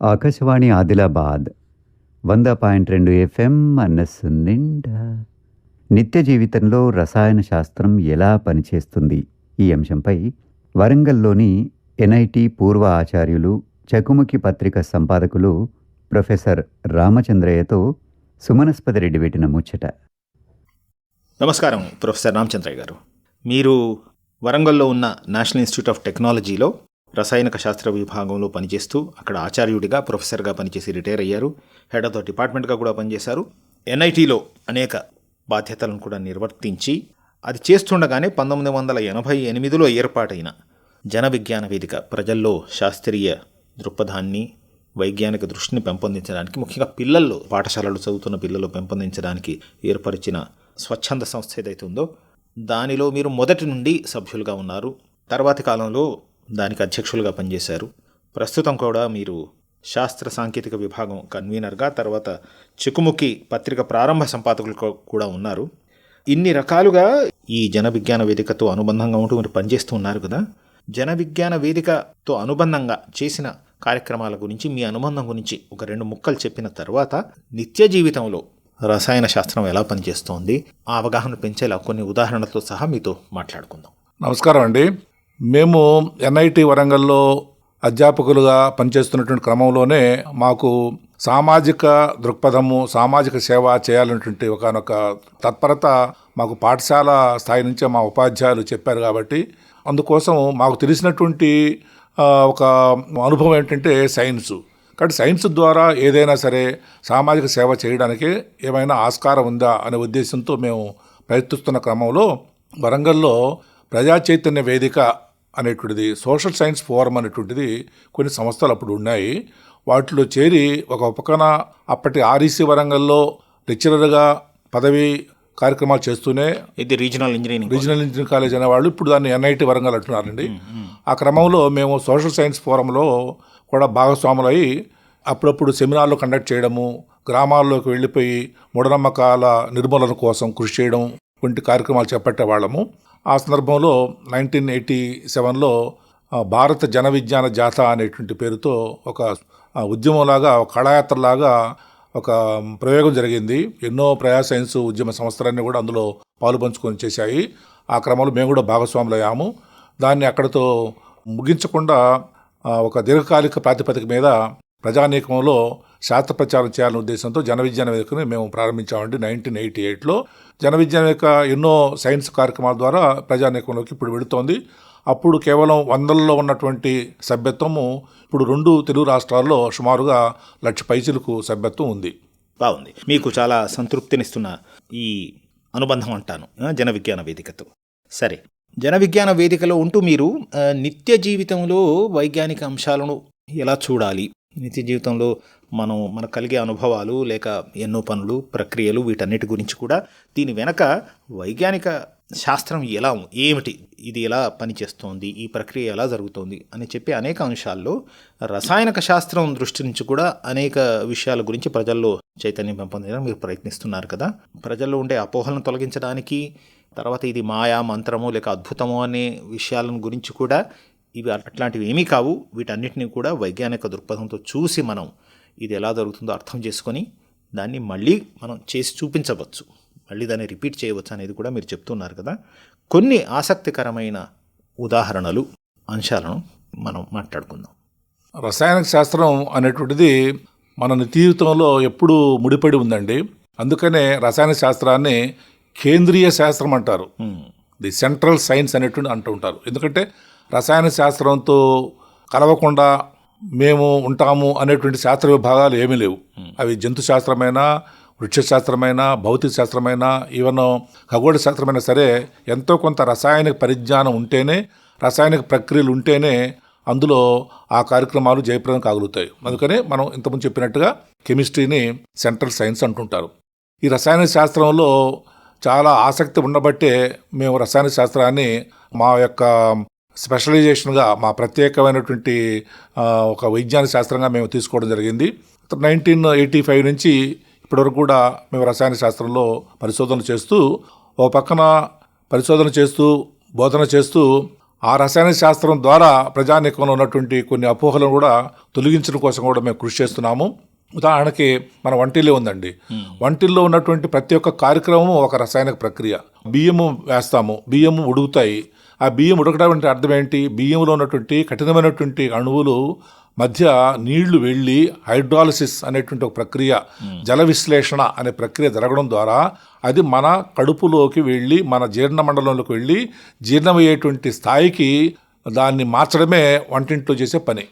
ఆకాశవాణి ఆదిలాబాద్ వంద పాయింట్ రెండు ఎఫ్ఎం మనస్సు నిండా. నిత్య జీవితంలో రసాయన శాస్త్రం ఎలా పనిచేస్తుంది? ఈ అంశంపై వరంగల్లోని ఎన్ఐటి పూర్వ ఆచార్యులు చకుముఖి పత్రిక సంపాదకులు ప్రొఫెసర్ రామచంద్రయ్యతో సుమనస్పతి రెడ్డి పెట్టిన ముచ్చట. నమస్కారం ప్రొఫెసర్ రామచంద్రయ్య గారు. మీరు వరంగల్లో ఉన్న నేషనల్ ఇన్స్టిట్యూట్ ఆఫ్ టెక్నాలజీలో రసాయనక శాస్త్ర విభాగంలో పనిచేస్తూ అక్కడ ఆచార్యుడిగా ప్రొఫెసర్గా పనిచేసి రిటైర్ అయ్యారు. హెడ్ ఆఫ్ ద డిపార్ట్మెంట్గా కూడా పనిచేశారు. ఎన్ఐటీలో అనేక బాధ్యతలను కూడా నిర్వర్తించి అది చేస్తుండగానే పంతొమ్మిది వందల ఎనభై ఎనిమిదిలో ఏర్పాటైన జన విజ్ఞాన వేదిక ప్రజల్లో శాస్త్రీయ దృక్పథాన్ని వైజ్ఞానిక దృష్టిని పెంపొందించడానికి ముఖ్యంగా పిల్లల్లో పాఠశాలలు చదువుతున్న పిల్లలు పెంపొందించడానికి ఏర్పరిచిన స్వచ్ఛంద సంస్థ ఏదైతే ఉందో దానిలో మీరు మొదటి నుండి సభ్యులుగా ఉన్నారు. తర్వాతి కాలంలో దానికి అధ్యక్షులుగా పనిచేశారు. ప్రస్తుతం కూడా మీరు శాస్త్ర సాంకేతిక విభాగం కన్వీనర్గా తర్వాత చికుముకి పత్రిక ప్రారంభ సంపాదకులు కూడా ఉన్నారు. ఇన్ని రకాలుగా ఈ జన విజ్ఞాన వేదికతో అనుబంధంగా ఉంటూ మీరు పనిచేస్తూ ఉన్నారు కదా. జన విజ్ఞాన వేదికతో అనుబంధంగా చేసిన కార్యక్రమాల గురించి మీ అనుబంధం గురించి ఒక రెండు ముక్కలు చెప్పిన తర్వాత నిత్య జీవితంలో రసాయన శాస్త్రం ఎలా పనిచేస్తోంది ఆ అవగాహన పెంచేలా కొన్ని ఉదాహరణలతో సహా మీతో మాట్లాడుకుందాం. నమస్కారం అండి. మేము ఎన్ఐటి వరంగల్లో అధ్యాపకులుగా పనిచేస్తున్నటువంటి క్రమంలోనే మాకు సామాజిక దృక్పథము సామాజిక సేవ చేయాలనేటువంటి ఒకనొక తత్పరత మాకు పాఠశాల స్థాయి నుంచే మా ఉపాధ్యాయులు చెప్పారు కాబట్టి అందుకోసం మాకు తెలిసినటువంటి ఒక అనుభవం ఏంటంటే సైన్సు. కాబట్టి సైన్స్ ద్వారా ఏదైనా సరే సామాజిక సేవ చేయడానికి ఏమైనా ఆస్కారం ఉందా అనే ఉద్దేశంతో మేము ప్రయత్నిస్తున్న క్రమంలో వరంగల్లో ప్రజా చైతన్య వేదిక అనేటువంటిది సోషల్ సైన్స్ ఫోరం అనేటువంటిది కొన్ని సంస్థలు అప్పుడు ఉన్నాయి. వాటిలో చేరి ఒక పక్కన అప్పటి ఆర్ఈసీ వరంగల్లో లెక్చరర్గా పదవి కార్యక్రమాలు చేస్తూనే ఇది regional engineering regional engineering college అనేవాళ్ళు ఇప్పుడు దాన్ని ఎన్ఐటి వరంగల్ అంటున్నారండి. ఆ క్రమంలో మేము సోషల్ సైన్స్ ఫోరంలో కూడా భాగస్వాములై అప్పుడప్పుడు సెమినార్లు కండక్ట్ చేయడము గ్రామాల్లోకి వెళ్ళిపోయి మూఢనమ్మకాల నిర్మూలన కోసం కృషి చేయడం వంటి కార్యక్రమాలు చేపట్టేవాళ్ళము. ఆ సందర్భంలో నైన్టీన్ ఎయిటీ సెవెన్లో భారత జన విజ్ఞాన జాత అనేటువంటి పేరుతో ఒక ఉద్యమంలాగా ఒక కళాయాత్రలాగా ఒక ప్రయోగం జరిగింది. ఎన్నో ప్రయా సైన్స్ ఉద్యమ సంస్థలన్నీ కూడా అందులో పాలు పంచుకొని చేశాయి. ఆ క్రమంలో మేము కూడా భాగస్వాములయ్యాము. దాన్ని అక్కడతో ముగించకుండా ఒక దీర్ఘకాలిక ప్రాతిపదిక మీద ప్రజానీకంలో శాస్త్ర ప్రచారం చేయాలనే ఉద్దేశంతో జన విజ్ఞాన వేదికను మేము ప్రారంభించామండి. నైన్టీన్ ఎయిటీ ఎయిట్లో జన విజ్ఞాన వేదిక ఎన్నో సైన్స్ కార్యక్రమాల ద్వారా ప్రజానేకంలోకి ఇప్పుడు వెళుతోంది. అప్పుడు కేవలం వందల్లో ఉన్నటువంటి సభ్యత్వము ఇప్పుడు రెండు తెలుగు రాష్ట్రాల్లో సుమారుగా లక్ష పైసలకు సభ్యత్వం ఉంది. బాగుంది. మీకు చాలా సంతృప్తినిస్తున్న ఈ అనుబంధం అంటాను జన విజ్ఞాన వేదికతో. సరే జన విజ్ఞాన వేదికలో ఉంటూ మీరు నిత్య జీవితంలో వైజ్ఞానిక అంశాలను ఎలా చూడాలి? నిత్య జీవితంలో మనం మనకు కలిగే అనుభవాలు లేక ఎన్నో పనులు ప్రక్రియలు వీటన్నిటి గురించి కూడా దీని వెనక వైజ్ఞానిక శాస్త్రం ఎలా ఏమిటి? ఇది ఎలా పనిచేస్తోంది? ఈ ప్రక్రియ ఎలా జరుగుతోంది? అని చెప్పి అనేక అంశాల్లో రసాయనక శాస్త్రం దృష్టి నుంచి కూడా అనేక విషయాల గురించి ప్రజల్లో చైతన్యం పెంపొందడానికి మీరు ప్రయత్నిస్తున్నారు కదా. ప్రజల్లో ఉండే అపోహలను తొలగించడానికి తర్వాత ఇది మాయా మంత్రము లేక అద్భుతము అనే విషయాలను గురించి కూడా ఇవి అట్లాంటివి ఏమీ కావు. వీటన్నిటిని కూడా వైజ్ఞానిక దృక్పథంతో చూసి మనం ఇది ఎలా జరుగుతుందో అర్థం చేసుకొని దాన్ని మళ్ళీ మనం చేసి చూపించవచ్చు. మళ్ళీ దాన్ని రిపీట్ చేయవచ్చు అనేది కూడా మీరు చెప్తున్నారు కదా. కొన్ని ఆసక్తికరమైన ఉదాహరణలు అంశాలను మనం మాట్లాడుకుందాం. రసాయనిక శాస్త్రం అనేటువంటిది మన జీవితంలో ఎప్పుడూ ముడిపడి ఉందండి. అందుకనే రసాయన శాస్త్రాన్ని కేంద్రీయ శాస్త్రం అంటారు. ది సెంట్రల్ సైన్స్ అనేటువంటి అంటూ ఉంటారు. ఎందుకంటే రసాయన శాస్త్రంతో కలవకుండా మేము ఉంటాము అనేటువంటి శాస్త్ర విభాగాలు ఏమీ లేవు. అవి జంతు శాస్త్రమైనా వృక్ష శాస్త్రమైనా భౌతిక శాస్త్రమైనా ఈవెన్ ఖగోళ శాస్త్రమైనా సరే ఎంతో కొంత రసాయనిక పరిజ్ఞానం ఉంటేనే రసాయనిక ప్రక్రియలు ఉంటేనే అందులో ఆ కార్యక్రమాలు జయప్రదం కాగలుగుతాయి. అందుకనే మనం ఇంతకుముందు చెప్పినట్టుగా కెమిస్ట్రీని సెంట్రల్ సైన్స్ అంటుంటారు. ఈ రసాయన శాస్త్రంలో చాలా ఆసక్తి ఉండబట్టే మేము రసాయన శాస్త్రాన్ని మా యొక్క స్పెషలైజేషన్గా మా ప్రత్యేకమైనటువంటి ఒక వైజ్ఞాన శాస్త్రంగా మేము తీసుకోవడం జరిగింది. నైన్టీన్ ఎయిటీ ఫైవ్ నుంచి ఇప్పటివరకు కూడా మేము రసాయన శాస్త్రంలో పరిశోధన చేస్తూ ఓ పక్కన పరిశోధన చేస్తూ బోధన చేస్తూ ఆ రసాయన శాస్త్రం ద్వారా ప్రజానీకంలో ఉన్నటువంటి కొన్ని అపోహలను కూడా తొలగించడం కోసం కూడా మేము కృషి చేస్తున్నాము. ఉదాహరణకి మన వంటిల్లే ఉందండి. వంటిల్లో ఉన్నటువంటి ప్రతి ఒక్క కార్యక్రమం ఒక రసాయనిక ప్రక్రియ. బియ్యము వేస్తాము. బియ్యము ఉడుకుతాయి. ఆ బియ్యం ఉడకడం అంటే అర్థం ఏంటి బియ్యంలో ఉన్నటువంటి కఠినమైనటువంటి అణువులు మధ్య నీళ్ళు వెళ్ళి హైడ్రాలసిస్ అనేటువంటి ఒక ప్రక్రియ జల విశ్లేషణ అనే ప్రక్రియ జరగడం ద్వారా అది మన కడుపులోకి వెళ్ళి మన జీర్ణ మండలంలోకి వెళ్ళి జీర్ణమయ్యేటువంటి స్థాయికి దాన్ని మార్చడమే వంటింట్లో చేసే పని.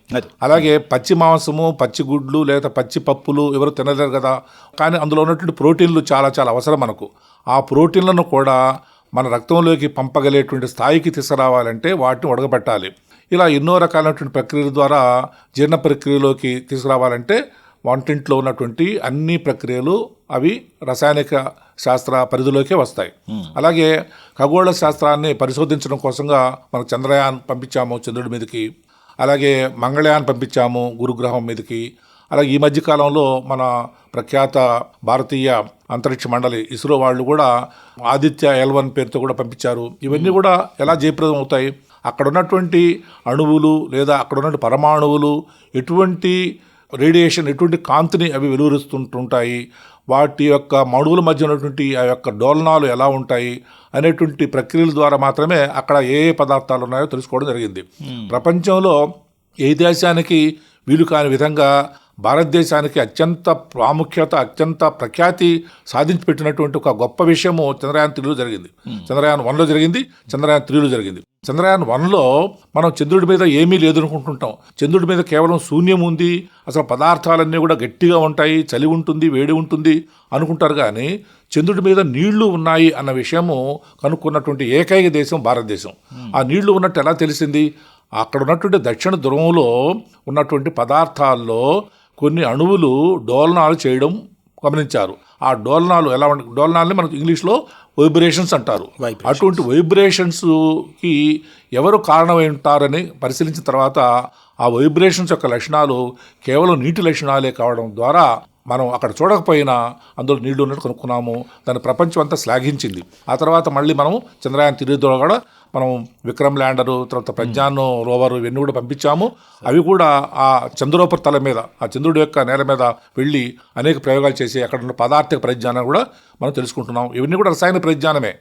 అలాగే పచ్చి మాంసము పచ్చి గుడ్లు లేదా పచ్చి పప్పులు ఎవరు తినలేరు కదా? కానీ అందులో ఉన్నటువంటి ప్రోటీన్లు చాలా చాలా అవసరం మనకు. ఆ ప్రోటీన్లను కూడా మన రక్తంలోకి పంపగలేటువంటి స్థాయికి తీసుకురావాలంటే వాటిని ఉడకబెట్టాలి ఇలా ఎన్నో రకాలైనటువంటి ప్రక్రియల ద్వారా జీర్ణ ప్రక్రియలోకి తీసుకురావాలంటే వంటింట్లో ఉన్నటువంటి అన్ని ప్రక్రియలు అవి రసాయనిక శాస్త్ర పరిధిలోకే వస్తాయి. అలాగే ఖగోళ శాస్త్రాన్ని పరిశోధించడం కోసంగా మనకు చంద్రయాన్ పంపించాము చంద్రుడి మీదకి. అలాగే మంగళయాన్ పంపించాము గురుగ్రహం మీదకి. అలాగే ఈ మధ్య కాలంలో మన ప్రఖ్యాత భారతీయ అంతరిక్ష మండలి ఇస్రో వాళ్ళు కూడా ఆదిత్య ఎల్ వన్ పేరుతో కూడా పంపించారు. ఇవన్నీ కూడా ఎలా జయప్రదం అవుతాయి? అక్కడ ఉన్నటువంటి అణువులు లేదా అక్కడ ఉన్నటువంటి పరమాణువులు ఎటువంటి రేడియేషన్ ఎటువంటి కాంతిని అవి వెలువరుస్తుంటుంటాయి? వాటి యొక్క మణువుల మధ్య ఉన్నటువంటి ఆ యొక్క డోలనాలు ఎలా ఉంటాయి? అనేటువంటి ప్రక్రియల ద్వారా మాత్రమే అక్కడ ఏ ఏ పదార్థాలు ఉన్నాయో తెలుసుకోవడం జరిగింది. ప్రపంచంలో ఏ దేశానికి వీలు కాని విధంగా భారతదేశానికి అత్యంత ప్రాముఖ్యత అత్యంత ప్రఖ్యాతి సాధించి పెట్టినటువంటి ఒక గొప్ప విషయము చంద్రయాన్ త్రీలో జరిగింది. చంద్రయాన్ వన్లో జరిగింది చంద్రయాన్ త్రీలో జరిగింది. చంద్రయాన్ వన్లో మనం చంద్రుడి మీద ఏమీ లేదనుకుంటుంటాం. చంద్రుడి మీద కేవలం శూన్యం ఉంది అసలు పదార్థాలన్నీ కూడా గట్టిగా ఉంటాయి చలి ఉంటుంది వేడి ఉంటుంది అనుకుంటారు కానీ చంద్రుడి మీద నీళ్ళు ఉన్నాయి అన్న విషయము కనుక్కున్నటువంటి ఏకైక దేశం భారతదేశం. ఆ నీళ్ళు ఉన్నట్టు ఎలా తెలిసింది? అక్కడ ఉన్నటువంటి దక్షిణ ధ్రువంలో ఉన్నటువంటి పదార్థాల్లో కొన్ని అణువులు డోలనాలు చేయడం గమనించారు ఆ డోలనాలు ఎలా డోలనాల్ని మనకు ఇంగ్లీష్లో వైబ్రేషన్స్ అంటారు. అటువంటి వైబ్రేషన్స్కి ఎవరు కారణమై ఉంటారని పరిశీలించిన తర్వాత ఆ వైబ్రేషన్స్ యొక్క లక్షణాలు కేవలం నీటి లక్షణాలే కావడం ద్వారా మనం అక్కడ చూడకపోయినా అందులో నీళ్ళు ఉన్నట్టు కనుక్కున్నాము. దాన్ని ప్రపంచం అంతా శ్లాఘించింది. ఆ తర్వాత మళ్ళీ మనం చంద్రయాన్ తిరిగిలో కూడా మనం విక్రమ్ ల్యాండరు తర్వాత ప్రజ్ఞాన్ రోవర్ ఇవన్నీ కూడా పంపించాము. అవి కూడా ఆ చంద్రోపరితల మీద ఆ చంద్రుడి యొక్క నేల మీద వెళ్ళి అనేక ప్రయోగాలు చేసి అక్కడ ఉన్న పదార్థిక పరిజ్ఞానం కూడా మనం తెలుసుకుంటున్నాం ఇవన్నీ కూడా రసాయన పరిజ్ఞానమే.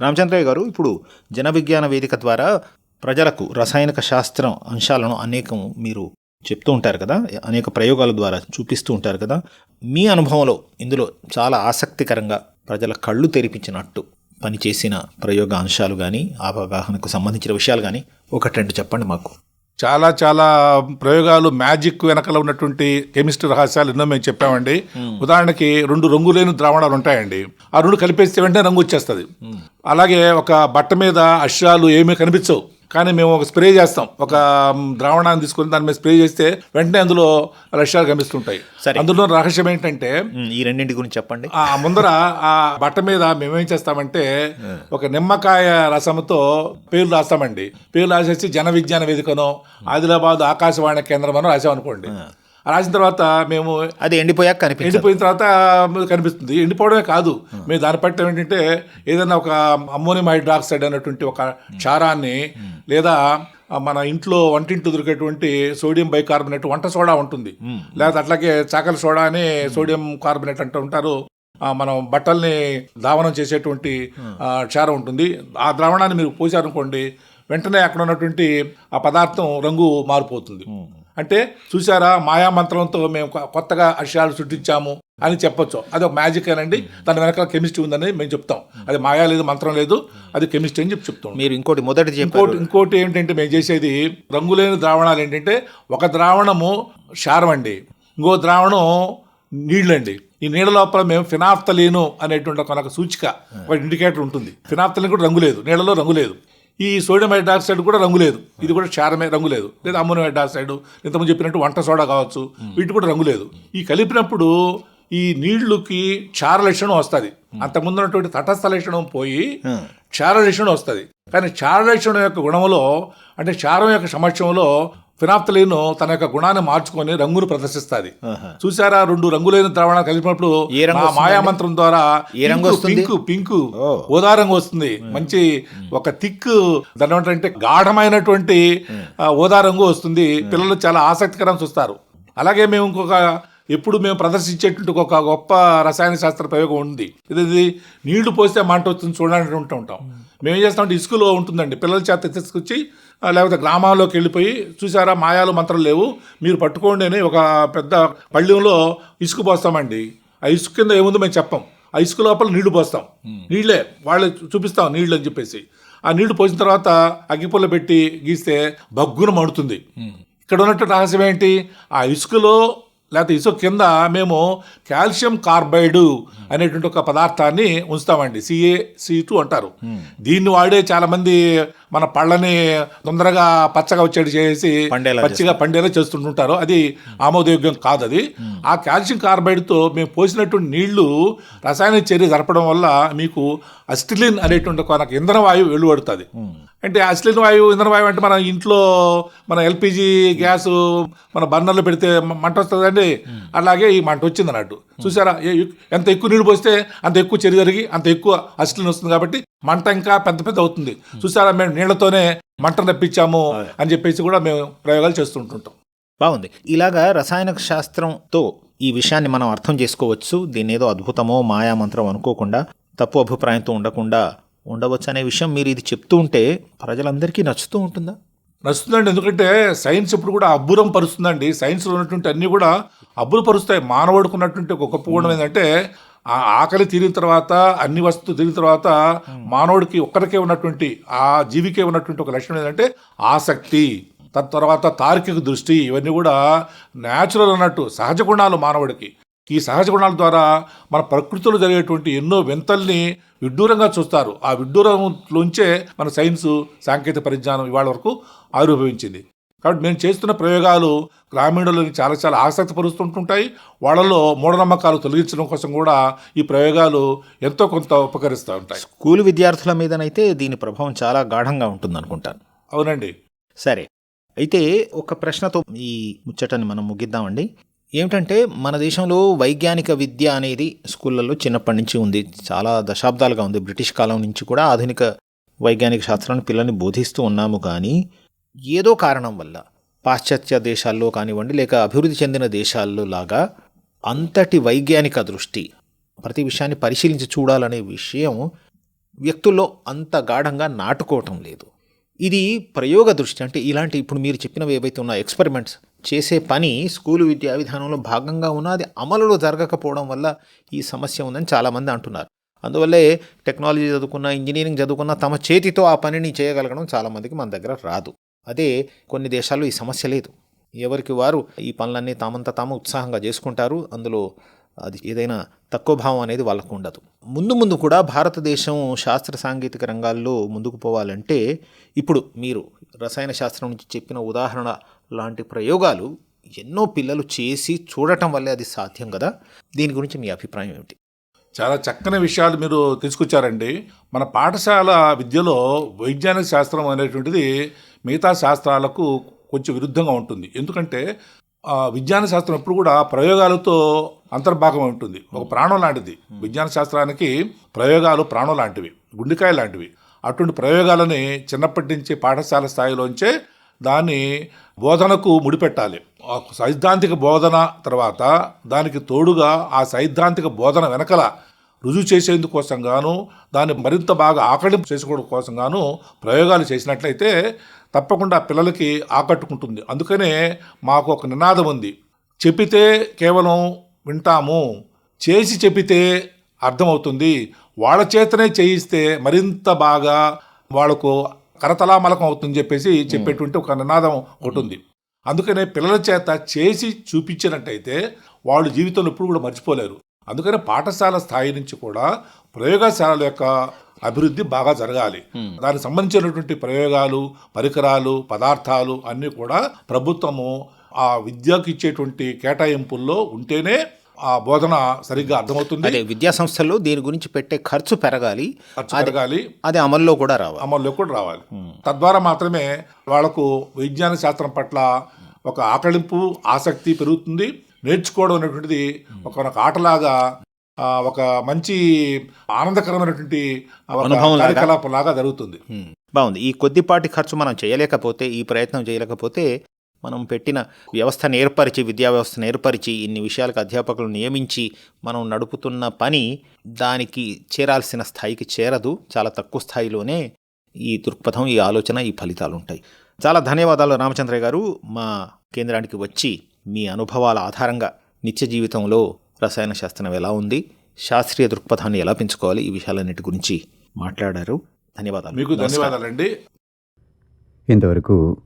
రామచంద్రయ్య గారు ఇప్పుడు జన విజ్ఞాన వేదిక ద్వారా ప్రజలకు రసాయనిక శాస్త్రం అంశాలను అనేకం మీరు చెప్తూ ఉంటారు కదా అనేక ప్రయోగాల ద్వారా చూపిస్తూ ఉంటారు కదా మీ అనుభవంలో ఇందులో చాలా ఆసక్తికరంగా ప్రజల కళ్ళు తెరిపించినట్టు పనిచేసిన ప్రయోగ అంశాలు కానీ అవగాహనకు సంబంధించిన విషయాలు కానీ ఒకటి రెండు చెప్పండి మాకు. చాలా చాలా ప్రయోగాలు మ్యాజిక్ వెనకల ఉన్నటువంటి కెమిస్ట్రీ రహస్యాలు ఎన్నో మేము చెప్పామండి. ఉదాహరణకి రెండు రంగు లేని ద్రావణాలు ఉంటాయండి. ఆ రెండు కలిపేస్తే వెంటనే రంగు వచ్చేస్తుంది. అలాగే ఒక బట్ట మీద అశ్రాలు ఏమీ కనిపించవు. కానీ మేము ఒక స్ప్రే చేస్తాం. ఒక ద్రావణాన్ని తీసుకొని దాని మీద స్ప్రే చేస్తే వెంటనే అందులో లక్ష్యాలు కనిపిస్తుంటాయి. సరే. అందులో రహస్యం ఏంటంటే ఈ రెండింటి గురించి చెప్పండి. ఆ ముందర ఆ బట్ట మీద మేమేం చేస్తామంటే ఒక నిమ్మకాయ రసంతో పేర్లు రాస్తామండి. పేర్లు రాసేసి జన విజ్ఞాన వేదికను ఆదిలాబాద్ ఆకాశవాణి కేంద్రం అని రాసామనుకోండి రాసిన తర్వాత మేము అది ఎండిపోయాక కనిపించదు. ఎండిపోయిన తర్వాత కనిపిస్తుంది. ఎండిపోవడమే కాదు మేము. దాన్ని పట్టడం ఏంటంటే ఏదైనా ఒక అమ్మోనియం హైడ్రాక్సైడ్ అనేటువంటి ఒక క్షారాన్ని లేదా మన ఇంట్లో వంటింట్లో దొరికేటువంటి సోడియం బైకార్బోనేట్ వంట సోడా ఉంటుంది. లేదా అట్లాగే చాకల సోడా అని సోడియం కార్బోనేట్ అంటూ ఉంటారు. మనం బట్టల్ని దావనం చేసేటువంటి క్షారం ఉంటుంది. ఆ ద్రావణాన్ని మీరు పోసారనుకోండి వెంటనే అక్కడ ఉన్నటువంటి ఆ పదార్థం రంగు మారిపోతుంది. అంటే చూసారా మాయా మంత్రంతో మేము కొత్తగా అక్షరాలు సృష్టించాము అని చెప్పొచ్చు. అది ఒక మ్యాజిక్ అనండి దాని వెనకాల కెమిస్ట్రీ ఉందని మేము చెప్తాం. అది మాయా లేదు మంత్రం లేదు అది కెమిస్ట్రీ అని చెప్పి చెప్తాం మీరు ఇంకోటి మొదటి ఇంకోటి ఇంకోటి ఏంటంటే మేము చేసేది రంగులేని ద్రావణాలు ఏంటంటే ఒక ద్రావణము క్షారం అండి ఇంకో ద్రావణం నీళ్ళండి. ఈ నీళ్ళ లోపల మేము ఫినాఫ్తలీను అనేటువంటి ఒక ఒక సూచిక ఒక ఇండికేటర్ ఉంటుంది. ఫినాఫ్తలీన్ కూడా రంగు లేదు. నీళ్ళలో రంగు లేదు. ఈ సోడియం హైడ్రాక్సైడ్ కూడా రంగు లేదు. ఇది కూడా క్షారమే రంగు లేదు. లేదా అమ్మోనియం హైడ్రాక్సైడ్ ఇంతకుముందు చెప్పినట్టు వంట సోడా కావచ్చు వీటి కూడా రంగు లేదు. ఈ కలిపినప్పుడు ఈ నీళ్ళుకి క్షార లక్షణం వస్తుంది. అంతకుముందు ఉన్నటువంటి తటస్థ లక్షణం పోయి క్షార లక్షణం వస్తుంది. కానీ క్షార లక్షణం యొక్క గుణంలో అంటే క్షారం యొక్క సమక్షంలో ఫినాప్తలీన్ తన యొక్క గుణాన్ని మార్చుకొని రంగును ప్రదర్శిస్తుంది. చూసారా రెండు రంగులైన ద్రావణాలు కలిపినప్పుడు వస్తుందండి? మాయామంత్రం ద్వారా ఏ రంగు పింకు? పింకు. ఓదా రంగు వస్తుంది. మంచి ఒక థిక్ దాని ఏమంటారంటే గాఢమైనటువంటి ఓదా రంగు వస్తుంది. పిల్లలు చాలా ఆసక్తికరం చూస్తారు. అలాగే మేము ఇంకొక ఎప్పుడు మేము ప్రదర్శించేటువంటి ఒక గొప్ప రసాయన శాస్త్ర ప్రయోగం ఉంది. ఇది నీళ్ళు పోస్తే మంట వస్తుంది చూడడానికి ఉంటూ ఉంటాం. మేము ఏం చేస్తామంటే ఇసుకలో ఉంటుందండి. పిల్లల చేత తీసుకొచ్చి లేకపోతే గ్రామాల్లోకి వెళ్ళిపోయి చూసారా మాయాలు మంత్రం లేవు. మీరు పట్టుకోండి అని ఒక పెద్ద పళ్ళెంలో ఇసుక పోస్తామండి. ఆ ఇసుక కింద ఏముందో మేము చెప్పం. ఆ ఇసుక లోపల నీళ్ళు పోస్తాం. నీళ్ళే వాళ్ళే చూపిస్తాం నీళ్ళు అని చెప్పేసి. ఆ నీళ్ళు పోసిన తర్వాత అగ్గిపుల్ల పెట్టి గీస్తే బగ్గున మండుతుంది. ఇక్కడ ఉన్నట్టు రహస్యం ఏంటి? ఆ ఇసుకలో లేకపోతే ఇసుక కింద మేము కాల్షియం కార్బైడ్ అనేటువంటి ఒక పదార్థాన్ని ఉంచుతామండి. సిఏ సి టూ అంటారు. దీన్ని వాడే చాలా మంది మన పళ్ళని తొందరగా పచ్చగా వచ్చేది చేసి పండేలా పచ్చిగా పండేలా చేస్తుంటుంటారు. అది ఆమోదయోగ్యం కాదు అది ఆ కాల్షియం కార్బైడ్తో మేము పోసినటువంటి నీళ్ళు రసాయన చర్య జరపడం వల్ల మీకు అస్టిలిన్ అనేటువంటి ఒక ఇంధన వాయువు వెలువడుతుంది. అంటే అస్టిలిన్ వాయువు ఇంధన వాయువు అంటే మన ఇంట్లో మన ఎల్పిజి గ్యాస్ మన బర్నర్లు పెడితే మంట వస్తుందండి. అలాగే ఈ మంట వచ్చింది అన్నట్టు. చూసారా? ఎంత ఎక్కువ నీళ్ళు పోస్తే అంత ఎక్కువ చర్య జరిగి అంత ఎక్కువ అస్టిలిన్ వస్తుంది కాబట్టి మంట ఇంకా పెద్ద పెద్ద అవుతుంది. చూసారా? మేము నీళ్ళతోనే మంట రప్పించాము అని చెప్పేసి కూడా మేము ప్రయోగాలు చేస్తుంటుంటాం. బాగుంది. ఇలాగా రసాయన శాస్త్రంతో ఈ విషయాన్ని మనం అర్థం చేసుకోవచ్చు. దీని ఏదో అద్భుతమో మాయామంత్రం అనుకోకుండా తప్పు అభిప్రాయంతో ఉండకుండా ఉండవచ్చు అనే విషయం మీరు ఇది చెప్తూ ఉంటే ప్రజలందరికీ నచ్చుతూ ఉంటుందా? నచ్చుతుందండి. ఎందుకంటే సైన్స్ ఇప్పుడు కూడా అబ్బురం పరుస్తుందండి. సైన్స్లో ఉన్నటువంటి అన్నీ కూడా అబ్బురపరుస్తాయి. మానవుడికి ఉన్నటువంటి ఒక గొప్ప గుణం ఏంటంటే ఆ ఆకలి తీరిన తర్వాత అన్ని వస్తువులు తీరిన తర్వాత మానవుడికి ఒక్కరికే ఉన్నటువంటి ఆ జీవికే ఉన్నటువంటి ఒక లక్షణం ఏంటంటే ఆసక్తి. తద్ తర్వాత తార్కిక దృష్టి. ఇవన్నీ కూడా న్యాచురల్ అన్నట్టు సహజ గుణాలు మానవుడికి. ఈ సహజ గుణాల ద్వారా మన ప్రకృతిలో జరిగేటువంటి ఎన్నో వింతల్ని విడ్డూరంగా చూస్తారు. ఆ విడ్డూరంలోంచే మన సైన్స్ సాంకేతిక పరిజ్ఞానం ఇవాళ వరకు ఆవిర్భవించింది. కాబట్టి మేము చేస్తున్న ప్రయోగాలు గ్రామీణులని చాలా చాలా ఆసక్తి పరుస్తుంటుంటాయి. వాళ్ళలో మూఢనమ్మకాలు తొలగించడం కోసం కూడా ఈ ప్రయోగాలు ఎంతో కొంత ఉపకరిస్తూ ఉంటాయి. స్కూల్ విద్యార్థుల మీదనైతే దీని ప్రభావం చాలా గాఢంగా ఉంటుంది అనుకుంటాను అవునండి. సరే. అయితే ఒక ప్రశ్నతో ఈ ముచ్చటని మనం ముగిద్దామండి. ఏమిటంటే మన దేశంలో వైజ్ఞానిక విద్య అనేది స్కూళ్ళల్లో చిన్నప్పటి నుంచి ఉంది. చాలా దశాబ్దాలుగా ఉంది. బ్రిటిష్ కాలం నుంచి కూడా ఆధునిక వైజ్ఞానిక శాస్త్రాన్ని పిల్లల్ని బోధిస్తూ ఉన్నాము కానీ ఏదో కారణం వల్ల పాశ్చాత్య దేశాల్లో కానివ్వండి లేక అభివృద్ధి చెందిన దేశాల్లో లాగా అంతటి వైజ్ఞానిక దృష్టి ప్రతి విషయాన్ని పరిశీలించి చూడాలనే విషయం వ్యక్తుల్లో అంత గాఢంగా నాటుకోవటం లేదు. ఇది ప్రయోగ దృష్టి. అంటే ఇలాంటి ఇప్పుడు మీరు చెప్పినవి ఏవైతే ఉన్నాయో ఎక్స్పెరిమెంట్స్ చేసే పని స్కూలు విద్యా విధానంలో భాగంగా ఉన్న అది అమలులో జరగకపోవడం వల్ల ఈ సమస్య ఉందని చాలామంది అంటున్నారు. అందువల్లే టెక్నాలజీ చదువుకున్న ఇంజనీరింగ్ చదువుకున్న తమ చేతితో ఆ పనిని చేయగలగడం చాలామందికి మన దగ్గర రాదు. అదే కొన్ని దేశాల్లో ఈ సమస్య లేదు. ఎవరికి వారు ఈ పనులన్నీ తామంతా తాము ఉత్సాహంగా చేసుకుంటారు. అందులో అది ఏదైనా తక్కువ భావం అనేది వాళ్ళకు ఉండదు. ముందు ముందు కూడా భారతదేశం శాస్త్ర సాంకేతిక రంగాల్లో ముందుకు పోవాలంటే ఇప్పుడు మీరు రసాయన శాస్త్రం నుంచి చెప్పిన ఉదాహరణ లాంటి ప్రయోగాలు ఎన్నో పిల్లలు చేసి చూడటం వల్లే అది సాధ్యం కదా? దీని గురించి మీ అభిప్రాయం ఏమిటి? చాలా చక్కని విషయాలు మీరు తీసుకొచ్చారండి. మన పాఠశాల విద్యలో వైజ్ఞానిక శాస్త్రం అనేటువంటిది మిగతా శాస్త్రాలకు కొంచెం విరుద్ధంగా ఉంటుంది. ఎందుకంటే విజ్ఞాన శాస్త్రం ఎప్పుడు కూడా ప్రయోగాలతో అంతర్భాగం ఉంటుంది. ఒక ప్రాణం లాంటిది. విజ్ఞాన శాస్త్రానికి ప్రయోగాలు ప్రాణం లాంటివి గుండెకాయ లాంటివి. అటువంటి ప్రయోగాలని చిన్నప్పటి నుంచి పాఠశాల స్థాయిలోంచే దాన్ని బోధనకు ముడిపెట్టాలి. సైద్ధాంతిక బోధన తర్వాత దానికి తోడుగా ఆ సైద్ధాంతిక బోధన వెనకల రుజువు చేసేందుకోసం గాను దాన్ని మరింత బాగా ఆకలింపు చేసుకోవడం కోసం గాను ప్రయోగాలు చేసినట్లయితే తప్పకుండా పిల్లలకి ఆకట్టుకుంటుంది. అందుకనే మాకు ఒక నినాదం ఉంది. చెప్పితే కేవలం వింటాము. చేసి చెప్పితే అర్థమవుతుంది. వాళ్ళ చేతనే చేయిస్తే మరింత బాగా వాళ్ళకు కరతలామలకం అవుతుందని చెప్పేసి చెప్పేటువంటి ఒక నినాదం ఒకటి ఉంది. అందుకనే పిల్లల చేత చేసి చూపించినట్టయితే వాళ్ళు జీవితంలో ఎప్పుడు కూడా మర్చిపోలేరు. అందుకనే పాఠశాల స్థాయి నుంచి కూడా ప్రయోగశాలల యొక్క అభివృద్ధి బాగా జరగాలి. దానికి సంబంధించినటువంటి ప్రయోగాలు పరికరాలు పదార్థాలు అన్నీ కూడా ప్రభుత్వము ఆ విద్యకు ఇచ్చేటువంటి కేటాయింపుల్లో ఉంటేనే ఆ బోధన సరిగ్గా అర్థమవుతుంది. అదే విద్యా సంస్థల్లో దీని గురించి పెట్టే ఖర్చు పెరగాలి. ఖర్చు పెరగాలి. అది అమల్లో కూడా రావాలి. అమల్లో కూడా రావాలి. తద్వారా మాత్రమే వాళ్ళకు విజ్ఞాన శాస్త్రం పట్ల ఒక ఆకళింపు ఆసక్తి పెరుగుతుంది. నేర్చుకోవడం అనేటువంటిది ఒక ఆటలాగా ఒక మంచి ఆనందకరమైనటువంటి. కార్యకలాపం లాగా జరుగుతుంది. బాగుంది. ఈ కొద్దిపాటి ఖర్చు మనం చేయలేకపోతే ఈ ప్రయత్నం చేయలేకపోతే మనం పెట్టిన వ్యవస్థను ఏర్పరిచి విద్యా వ్యవస్థను ఏర్పరిచి ఇన్ని విషయాలకు అధ్యాపకులను నియమించి మనం నడుపుతున్న పని దానికి చేరాల్సిన స్థాయికి చేరదు. చాలా తక్కువ స్థాయిలోనే ఈ దృక్పథం ఈ ఆలోచన ఈ ఫలితాలు ఉంటాయి చాలా ధన్యవాదాలు రామచంద్రయ్య గారు. మా కేంద్రానికి వచ్చి మీ అనుభవాల ఆధారంగా నిత్య జీవితంలో రసాయన శాస్త్రం ఎలా ఉంది శాస్త్రీయ దృక్పథాన్ని ఎలా పెంచుకోవాలి ఈ విషయాలన్నిటి గురించి మాట్లాడారు. ధన్యవాదాలు. మీకు. ధన్యవాదాలండి. ఇంతవరకు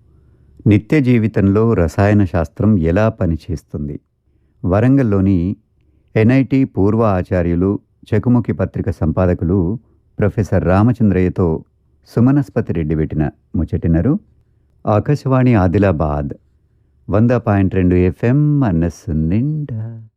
నిత్య జీవితంలో రసాయన శాస్త్రం ఎలా పనిచేస్తుంది? వరంగల్లోని ఎన్ఐటి పూర్వ ఆచార్యులు చెకుముకి పత్రిక సంపాదకులు ప్రొఫెసర్ రామచంద్రయ్యతో సుమనస్పతి రెడ్డి పెట్టిన ముచ్చటినరు. ఆకాశవాణి ఆదిలాబాద్. వంద పాయింట్ రెండు ఎఫ్ఎం మనస్సు నిండా.